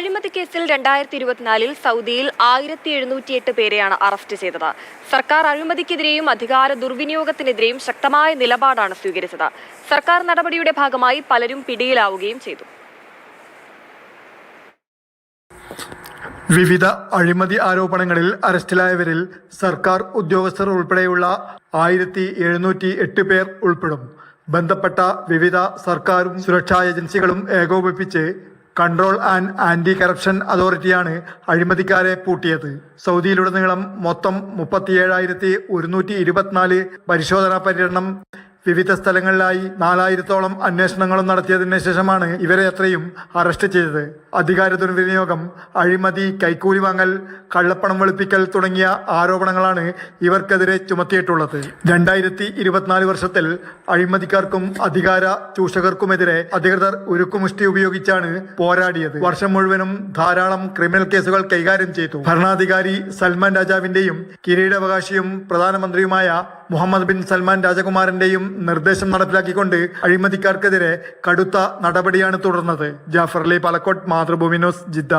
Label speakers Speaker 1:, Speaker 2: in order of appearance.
Speaker 1: അഴിമതി കേസിൽ രണ്ടായിരത്തി ഇരുപത്തിനാലിൽ സൗദിയിൽ ആയിരത്തി എഴുന്നൂറ്റി എട്ട് പേരെയാണ് അറസ്റ്റ് ചെയ്തത്. സർക്കാർ അഴിമതിക്കെതിരെയും അധികാര ദുർവിനിയോഗത്തിനെതിരെയും ശക്തമായ നിലപാടാണ് സ്വീകരിച്ചത്. സർക്കാർ നടപടിയുടെ ഭാഗമായി പലരും പിടിയിലാവുകയും ചെയ്തു.
Speaker 2: വിവിധ അഴിമതി ആരോപണങ്ങളിൽ അറസ്റ്റിലായവരിൽ സർക്കാർ ഉദ്യോഗസ്ഥർ ഉൾപ്പെടെയുള്ള ആയിരത്തി എഴുന്നൂറ്റി എട്ട് പേർ ഉൾപ്പെടും. ബന്ധപ്പെട്ട വിവിധ സർക്കാരും സുരക്ഷാ ഏജൻസികളും ഏകോപിപ്പിച്ച് കൺട്രോൾ ആൻഡ് ആന്റി കറപ്ഷൻ അതോറിറ്റിയാണ് അഴിമതിക്കാരെ പൂട്ടിയത്. സൗദിയിലുടനീളം മൊത്തം മുപ്പത്തിയേഴായിരത്തി ഒരുന്നൂറ്റി ഇരുപത്തിനാല് പരിശോധനാ പര്യടനം വിവിധ സ്ഥലങ്ങളിലായി നാലായിരത്തോളം അന്വേഷണങ്ങളും നടത്തിയതിനു ശേഷമാണ് ഇവരെ അത്രയും അറസ്റ്റ് ചെയ്തത്. അധികാര ദുർവിനിയോഗം അഴിമതി കൈക്കൂലി വാങ്ങൽ കള്ളപ്പണം വെളുപ്പിക്കൽ തുടങ്ങിയ ആരോപണങ്ങളാണ് ഇവർക്കെതിരെ ചുമത്തിയിട്ടുള്ളത്. രണ്ടായിരത്തി ഇരുപത്തിനാല് വർഷത്തിൽ അഴിമതിക്കാർക്കും അധികാര ചൂഷകർക്കുമെതിരെ അധികൃതർ ഉരുക്കുമുഷ്ടി ഉപയോഗിച്ചാണ് പോരാടിയത്. വർഷം മുഴുവനും ധാരാളം ക്രിമിനൽ കേസുകൾ കൈകാര്യം ചെയ്തു. ഭരണാധികാരി സൽമാൻ രാജാവിന്റെയും കിരീടാവകാശിയും പ്രധാനമന്ത്രിയുമായ മുഹമ്മദ് ബിൻ സൽമാൻ രാജകുമാരന്റെയും നിർദ്ദേശം നടപ്പിലാക്കിക്കൊണ്ട് അഴിമതിക്കാർക്കെതിരെ കടുത്ത നടപടിയാണ് തുടർന്നത്. Jafar Ali Palakkot Mathrubhumi news Jeddah.